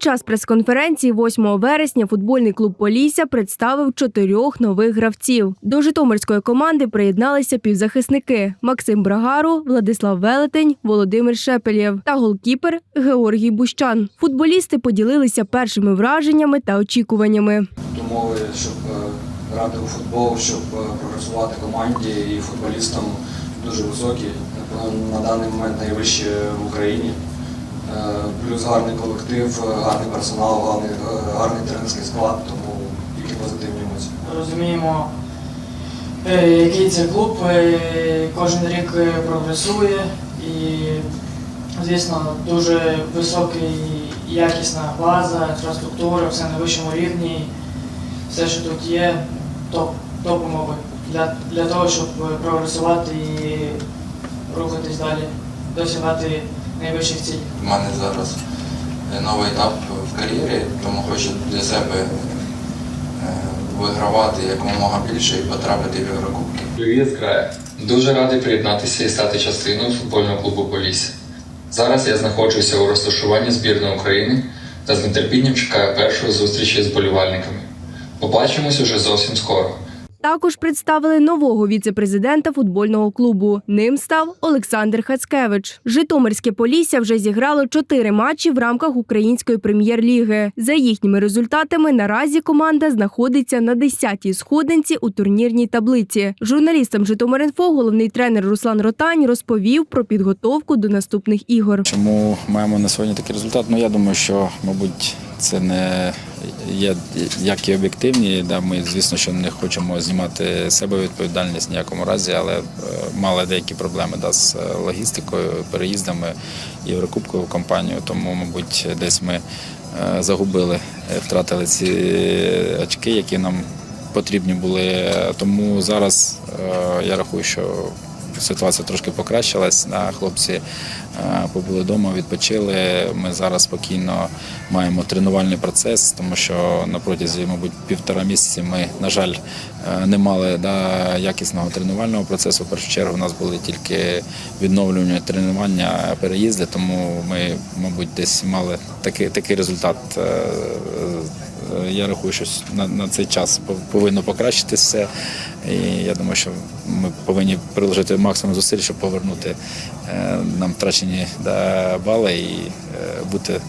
Під час прес-конференції 8 вересня футбольний клуб Полісся представив чотирьох нових гравців. До житомирської команди приєдналися півзахисники Максим Брагару, Владислав Велетень, Володимир Шепелєв та голкіпер Георгій Бущан. Футболісти поділилися першими враженнями та очікуваннями. умови, щоб е, грати у футбол, щоб е, прогресувати команді і футболістам дуже високі. На даний момент найвищі в Україні. Е, Плюс гарний колектив, е, гарний персонал, гарний, е, гарний тренерський склад, тому тільки позитивні емоції. розуміємо, який це клуб, кожен рік прогресує і, звісно, дуже висока і якісна база, інфраструктура, все на вищому рівні. Все, що тут є, топ, топ умови для, для того, щоб прогресувати і рухатись далі, досягати найвищих цілей. У мене зараз е, новий етап в кар'єрі, тому хочу для себе е, вигравати якомога більше і потрапити в Єврокубки. Привіт з краю. Дуже радий приєднатися і стати частиною футбольного клубу Полісся. Зараз я знаходжуся у розташуванні збірної України та з нетерпінням чекаю першої зустрічі з болівальниками. Побачимось уже зовсім скоро. Також представили нового віце-президента футбольного клубу. Ним став Олександр Хацкевич. Житомирське Полісся вже зіграло чотири матчі в рамках української прем'єр-ліги. За їхніми результатами наразі команда знаходиться на 10-й сходинці у турнірній таблиці. Журналістам Житомиринфо головний тренер Руслан Ротань розповів про підготовку до наступних ігор. Чому маємо на сьогодні такий результат? Ну я думаю, що мабуть це не є як і об'єктивні. Да, ми звісно, що не хочемо знімати себе відповідальність в ніякому разі, але е, мали деякі проблеми да, з е, логістикою, переїздами і Єврокубкову компанію. Тому, мабуть, десь ми е, загубили, втратили ці очки, які нам потрібні були. Тому зараз я рахую, що ситуація трошки покращилась. Хлопці е, побули вдома, відпочили. Ми зараз спокійно маємо тренувальний процес, тому що на протязі, мабуть, півтора місяці ми, на жаль, е, не мали да, якісного тренувального процесу. В першу чергу у нас були тільки відновлювання тренування, переїзди, тому ми, мабуть, десь мали такий, такий результат. Е, Я рахую, що на, на цей час пов- повинно покращитися все. І я думаю, що ми повинні приложити максимум зусиль, щоб повернути е, нам втрачені бали і е, бути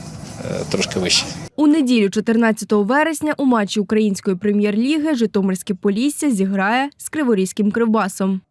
трошки вище. У неділю, 14 вересня, у матчі української прем'єр-ліги Житомирське Полісся зіграє з Криворізьким Кривбасом.